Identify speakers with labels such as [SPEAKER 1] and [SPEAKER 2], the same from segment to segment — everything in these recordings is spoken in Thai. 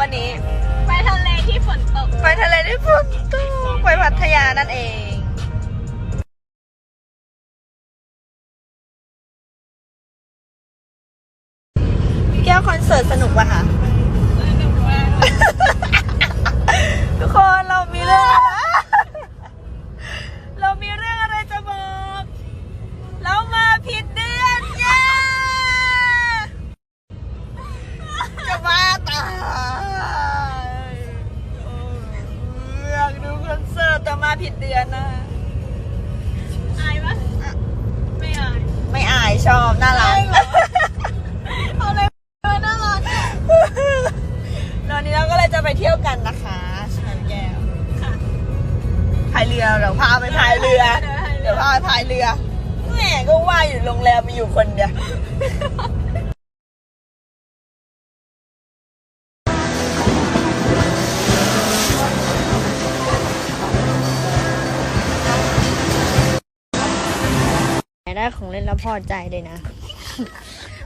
[SPEAKER 1] วันนี้
[SPEAKER 2] ไปทะเลที่ฝนตก
[SPEAKER 1] ไปทะเลได้ฝนตกไปพัทยานั่นเองแก้วคอนเสิร์ตสนุกปะคะ มาผิดเดือนนะ
[SPEAKER 2] อายปะไม่อาย
[SPEAKER 1] ไม่อายชอบน่ารัก
[SPEAKER 2] เอาเลยเออน่ารักอะ
[SPEAKER 1] ตอนนี้เราก็เลยจะไปเที่ยวกันนะคะชายแก้ว
[SPEAKER 2] ค่ะ
[SPEAKER 1] พายเรือเดี๋ยวพาไปพายเรือ เดี๋ยวพาไปพายเรือแหมก็ว่าอยู่โรงแรมมีอยู่คนเดียว ได้ของเล่นแล้วพอใจเลยนะ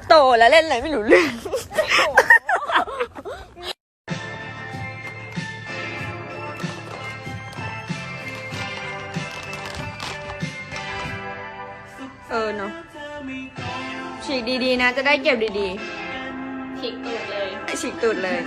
[SPEAKER 1] โตแล้วเล่นอะไรไม่รู้เรื่องเออเนาะฉีกดีๆนะ จะได้เก็บดี
[SPEAKER 2] ฉีกตูดเลย
[SPEAKER 1] ๆฉีกตูดเลย